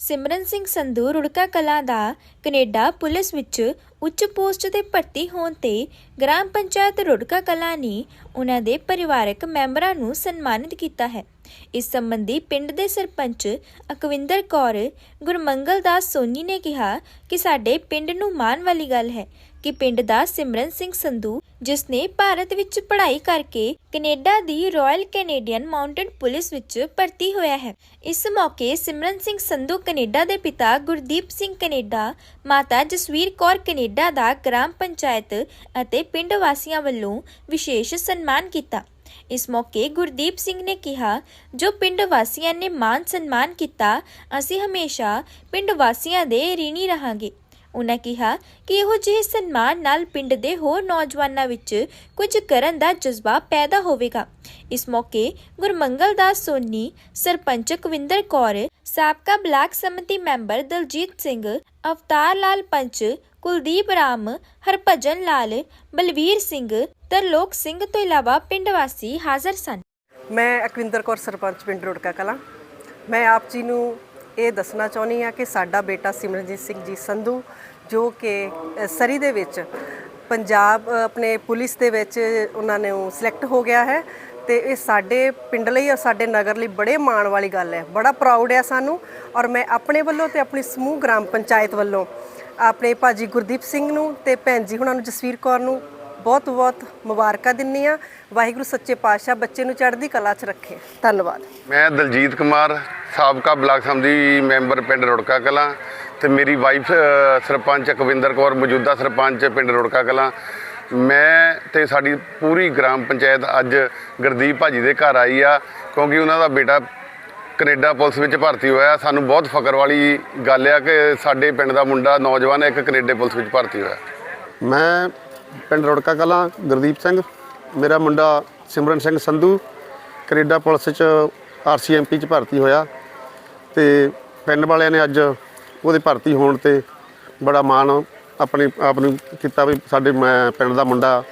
ਸਿਮਰਨ ਸਿੰਘ ਸੰਧੂ ਰੁੜਕਾ ਕਲਾਂ ਦਾ Canada police ਵਿੱਚ ਉੱਚ ਪੋਸਟ ਤੇ ਭਰਤੀ ਹੋਣ ਤੇ ਗ੍ਰਾਮ ਪੰਚਾਇਤ ਰੁੜਕਾ ਕਲਾਂ ਨੇ ਉਹਨਾਂ ਦੇ ਪਰਿਵਾਰਕ ਮੈਂਬਰਾਂ ਨੂੰ ਸਨਮਾਨਿਤ ਕੀਤਾ ਹੈ। ਇਸ ਸੰਬੰਧੀ ਪਿੰਡ ਦੇ ਸਰਪੰਚ ਅਕਵਿੰਦਰ ਕੌਰ, ਗੁਰਮੰਗਲ ਦਾਸ ਸੋਨੀ ਨੇ ਕਿਹਾ ਕਿ ਸਾਡੇ ਪਿੰਡ ਨੂੰ ਮਾਣ ਵਾਲੀ ਗੱਲ ਹੈ ਕਿ ਪਿੰਡ ਦਾ ਸਿਮਰਨ ਸਿੰਘ ਸੰਧੂ, ਜਿਸ ਨੇ ਭਾਰਤ ਵਿੱਚ ਪੜ੍ਹਾਈ ਕਰਕੇ ਕੈਨੇਡਾ ਦੀ ਰਾਇਲ ਕੈਨੇਡੀਅਨ ਮਾਊਂਟਡ ਪੁਲਿਸ ਵਿੱਚ ਭਰਤੀ ਹੋਇਆ ਹੈ। ਇਸ ਮੌਕੇ ਸਿਮਰਨ ਸਿੰਘ ਸੰਧੂ ਕੈਨੇਡਾ ਦੇ ਪਿਤਾ ਗੁਰਦੀਪ ਸਿੰਘ ਕੈਨੇਡਾ, ਮਾਤਾ ਜਸਵੀਰ ਕੌਰ ਕੈਨੇਡਾ ਦਾ ਗ੍ਰਾਮ ਪੰਚਾਇਤ ਅਤੇ ਪਿੰਡ ਵਾਸੀਆਂ ਵੱਲੋਂ ਵਿਸ਼ੇਸ਼ ਸਨਮਾਨ ਕੀਤਾ। ਇਸ ਮੌਕੇ ਗੁਰਦੀਪ ਸਿੰਘ ਨੇ ਕਿਹਾ, ਜੋ ਪਿੰਡ ਵਾਸੀਆਂ ਨੇ ਮਾਨ ਸਨਮਾਨ ਕੀਤਾ, ਅਸੀਂ ਹਮੇਸ਼ਾ ਪਿੰਡ ਵਾਸੀਆਂ ਦੇ ਰੀਣੀ ਰਹਾਂਗੇ। ਉਨ੍ਹਾਂ ਕਿਹਾ ਕਿ ਇਹੋ ਜਿਹੇ ਸਨਮਾਨ ਨਾਲ ਪਿੰਡ ਦੇ ਹੋਰ ਨੌਜਵਾਨਾਂ ਵਿੱਚ ਕੁਝ ਕਰਨ ਦਾ ਜਜ਼ਬਾ ਪੈਦਾ ਹੋਵੇਗਾ। ਇਸ ਮੌਕੇ ਗੁਰਮੰਗਲ ਦਾਸ ਸੋਨੀ, ਸਰਪੰਚ ਕਵਿੰਦਰ ਕੌਰ, ਸਾਬਕਾ ਬਲਾਕ ਸਮਿਤੀ ਮੈਂਬਰ ਦਲਜੀਤ ਸਿੰਘ, ਅਵਤਾਰ ਲਾਲ ਪੰਚ, ਕੁਲਦੀਪ ਰਾਮ, ਹਰਭਜਨ ਲਾਲ, ਬਲਵੀਰ ਸਿੰਘ, ਤਰਲੋਕ ਸਿੰਘ ਤੋਂ ਇਲਾਵਾ ਪਿੰਡ ਵਾਸੀ ਹਾਜ਼ਰ ਸਨ। ਮੈਂ ਅਕਵਿੰਦਰ ਕੌਰ, ਸਰਪੰਚ ਪਿੰਡ ਰੋੜਕਾ ਕਲਾਂ। ਮੈਂ ਆਪ ਜੀ ਨੂੰ ਇਹ ਦੱਸਣਾ ਚਾਹੁੰਦੀ ਹਾਂ ਕਿ ਸਾਡਾ ਬੇਟਾ ਸਿਮਰਨਜੀਤ ਸਿੰਘ ਜੀ ਸੰਧੂ ਜੋ ਕਿ ਸਰੀ ਦੇ ਵਿੱਚ ਪੰਜਾਬ ਆਪਣੇ ਪੁਲਿਸ ਦੇ ਵਿੱਚ ਉਹਨਾਂ ਨੇ ਸਿਲੈਕਟ ਹੋ ਗਿਆ ਹੈ ਤੇ ਇਹ ਸਾਡੇ ਪਿੰਡ ਲਈ ਔਰ ਸਾਡੇ ਨਗਰ ਲਈ ਬੜੇ ਮਾਣ ਵਾਲੀ ਗੱਲ ਹੈ। ਬੜਾ ਪ੍ਰਾਊਡ ਹੈ ਸਾਨੂੰ ਔਰ ਮੈਂ ਆਪਣੇ ਵੱਲੋਂ ਤੇ ਆਪਣੀ ਸਮੂਹ ਗ੍ਰਾਮ ਪੰਚਾਇਤ ਵੱਲੋਂ ਆਪਣੇ ਭਾਜੀ ਗੁਰਦੀਪ ਸਿੰਘ ਨੂੰ ਤੇ ਭੈਣ ਜੀ ਹੁਣਾਂ ਨੂੰ ਜਸਵੀਰ ਕੌਰ ਨੂੰ ਬਹੁਤ ਬਹੁਤ ਮੁਬਾਰਕਾਂ ਦਿੰਨੀ ਆ ਵਾਹਿਗੁਰੂ ਸੱਚੇ ਪਾਤਸ਼ਾਹ ਬੱਚੇ ਨੂੰ ਚੜ੍ਹਦੀ ਕਲਾ 'ਚ ਰੱਖੇ। ਧੰਨਵਾਦ। ਮੈਂ ਦਲਜੀਤ ਕੁਮਾਰ, ਸਾਬਕਾ ਬਲਾਕ ਸੰਮਤੀ ਮੈਂਬਰ ਪਿੰਡ ਰੁੜਕਾ ਕਲਾਂ। ਤੇ ਮੇਰੀ ਵਾਈਫ ਸਰਪੰਚ ਅਕਵਿੰਦਰ ਕੌਰ, ਮੌਜੂਦਾ ਸਰਪੰਚ ਪਿੰਡ ਰੋੜਕਾ ਕਲਾਂ। ਮੈਂ ਤੇ ਸਾਡੀ ਪੂਰੀ ਗ੍ਰਾਮ ਪੰਚਾਇਤ ਅੱਜ ਗੁਰਦੀਪ ਭਾਜੀ ਦੇ ਘਰ ਆਈ ਆ, ਕਿਉਂਕਿ ਉਹਨਾਂ ਦਾ ਬੇਟਾ ਕੈਨੇਡਾ ਪੁਲਿਸ ਵਿੱਚ ਭਰਤੀ ਹੋਇਆ। ਸਾਨੂੰ ਬਹੁਤ ਫਖਰ ਵਾਲੀ ਗੱਲ ਆ ਕਿ ਸਾਡੇ ਪਿੰਡ ਦਾ ਮੁੰਡਾ ਨੌਜਵਾਨ ਇੱਕ ਕੈਨੇਡਾ ਪੁਲਿਸ ਵਿੱਚ ਭਰਤੀ ਹੋਇਆ। ਮੈਂ ਪਿੰਡ ਰੁੜਕਾ ਕਲਾਂ, ਗੁਰਦੀਪ ਸਿੰਘ। ਮੇਰਾ ਮੁੰਡਾ ਸਿਮਰਨ ਸਿੰਘ ਸੰਧੂ, ਕੈਨੇਡਾ ਪੁਲਿਸ ਚ ਆਰਸੀਐਮਪੀ ਚ ਭਰਤੀ ਹੋਇਆ। ਤੇ ਪਿੰਡ ਵਾਲਿਆਂ ਨੇ ਅੱਜ ਉਹਦੇ ਭਰਤੀ ਹੋਣ ਤੇ ਬੜਾ ਮਾਣ ਆਪਣੇ ਆਪ ਨੂੰ ਕੀਤਾ ਵੀ ਸਾਡੇ ਮੈਂ ਪਿੰਡ ਦਾ ਮੁੰਡਾ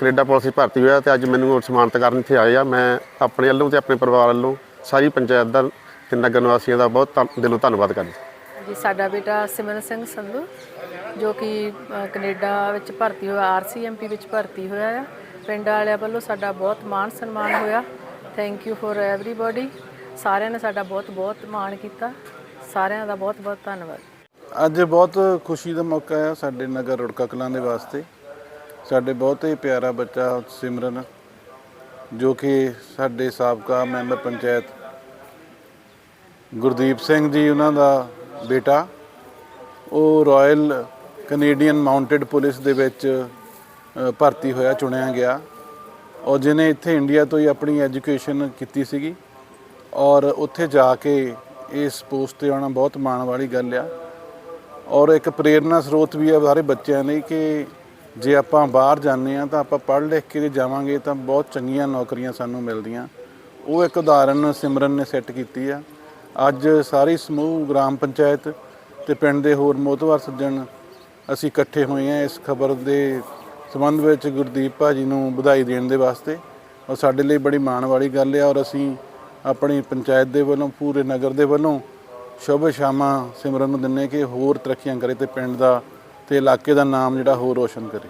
ਕੈਨੇਡਾ ਪੁਲਿਸ ਭਰਤੀ ਹੋਇਆ ਤੇ ਅੱਜ ਮੈਨੂੰ ਉਹ ਸਨਮਾਨਿਤ ਕਰਨ ਇੱਥੇ ਆਏ ਆ। ਮੈਂ ਆਪਣੇ ਵੱਲੋਂ ਤੇ ਆਪਣੇ ਪਰਿਵਾਰ ਵੱਲੋਂ ਸਾਰੀ ਪੰਚਾਇਤ ਦਾ ਤੇ ਨਗਰ ਨਿਵਾਸੀਆਂ ਦਾ ਬਹੁਤ ਧੰਨ- ਦਿਲੋਂ ਧੰਨਵਾਦ ਕਰਦਾ। ਜੀ ਸਾਡਾ ਬੇਟਾ ਸਿਮਰਨ ਸਿੰਘ ਸੰਧੂ ਜੋ ਕਿ ਅ, ਕੈਨੇਡਾ ਵਿੱਚ ਭਰਤੀ ਹੋਇਆ ਆਰਸੀਐਮਪੀ ਵਿੱਚ ਭਰਤੀ ਹੋਇਆ ਆ। ਪਿੰਡ ਵਾਲਿਆਂ ਵੱਲੋਂ ਸਾਡਾ ਬਹੁਤ ਮਾਣ ਸਨਮਾਨ ਹੋਇਆ। ਥੈਂਕ ਯੂ ਫॉर ਐਵਰੀਬਾਡੀ ਸਾਰਿਆਂ ਨੇ ਸਾਡਾ ਬਹੁਤ ਬਹੁਤ ਮਾਣ ਕੀਤਾ। ਸਾਰਿਆਂ ਦਾ ਬਹੁਤ ਬਹੁਤ ਧੰਨਵਾਦ। ਅੱਜ ਬਹੁਤ ਖੁਸ਼ੀ ਦਾ ਮੌਕਾ ਹੈ ਸਾਡੇ ਨਗਰ ਰੁੜਕਾ ਕਲਾਂ ਦੇ ਵਾਸਤੇ। ਸਾਡੇ ਬਹੁਤ ਹੀ ਪਿਆਰਾ ਬੱਚਾ ਸਿਮਰਨ, ਜੋ ਕਿ ਸਾਡੇ ਸਾਬਕਾ ਮੈਂਬਰ ਪੰਚਾਇਤ ਗੁਰਦੀਪ ਸਿੰਘ ਜੀ, ਉਹਨਾਂ ਦਾ ਬੇਟਾ। ਉਹ ਰਾਇਲ ਕੈਨੇਡੀਅਨ ਮਾਊਂਟਡ ਪੁਲਿਸ ਦੇ ਵਿੱਚ ਭਰਤੀ ਹੋਇਆ, ਚੁਣਿਆ ਗਿਆ। ਔਰ ਜਿਹਨੇ ਇੱਥੇ ਇੰਡੀਆ ਤੋਂ ਹੀ ਆਪਣੀ ਐਜੂਕੇਸ਼ਨ ਕੀਤੀ ਸੀਗੀ। ਔਰ ਉੱਥੇ ਜਾ ਕੇ ਇਸ ਪੋਸਟ ਤੇ ਆਉਣਾ ਬਹੁਤ ਮਾਣ ਵਾਲੀ ਗੱਲ ਆ। ਔਰ ਇੱਕ ਪ੍ਰੇਰਨਾ ਸਰੋਤ ਵੀ ਆ ਸਾਰੇ ਬੱਚਿਆਂ ਲਈ ਕਿ ਜੇ ਆਪਾਂ ਬਾਹਰ ਜਾਂਦੇ ਆ ਤਾਂ ਆਪਾਂ ਪੜ੍ਹ ਲਿਖ ਕੇ ਜਾਵਾਂਗੇ ਤਾਂ ਬਹੁਤ ਚੰਗੀਆਂ ਨੌਕਰੀਆਂ ਸਾਨੂੰ ਮਿਲਦੀਆਂ। ਉਹ ਇੱਕ ਉਦਾਹਰਨ ਸਿਮਰਨ ਨੇ ਸੈੱਟ ਕੀਤੀ ਆ। ਅੱਜ ਸਾਰੀ ਸਮੂਹ ਗ੍ਰਾਮ ਪੰਚਾਇਤ ਤੇ ਪਿੰਡ ਦੇ ਹੋਰ ਮੋਤਵਾਰ ਸੱਜਣ ਅਸੀਂ ਇਕੱਠੇ ਹੋਏ ਆ ਇਸ ਖਬਰ ਦੇ ਸੰਬੰਧ ਵਿੱਚ ਗੁਰਦੀਪ ਭਾਜੀ ਨੂੰ ਵਧਾਈ ਦੇਣ ਦੇ ਵਾਸਤੇ। ਔਰ ਸਾਡੇ ਲਈ ਬੜੀ ਮਾਣ ਵਾਲੀ ਗੱਲ ਹੈ ਔਰ ਅਸੀਂ ਆਪਣੀ ਪੰਚਾਇਤ ਦੇ ਵੱਲੋਂ, ਪੂਰੇ ਨਗਰ ਦੇ ਵੱਲੋਂ ਸ਼ੁਭ ਸ਼ਾਮਾਂ ਸਿਮਰਨ ਨੂੰ ਦਿੰਨੇ ਕਿ ਹੋਰ ਤਰੱਕੀਆਂ ਕਰੇ ਤੇ ਪਿੰਡ ਦਾ ਤੇ ਇਲਾਕੇ ਦਾ ਨਾਮ ਜਿਹੜਾ ਹੋਰ ਰੋਸ਼ਨ ਕਰੇ।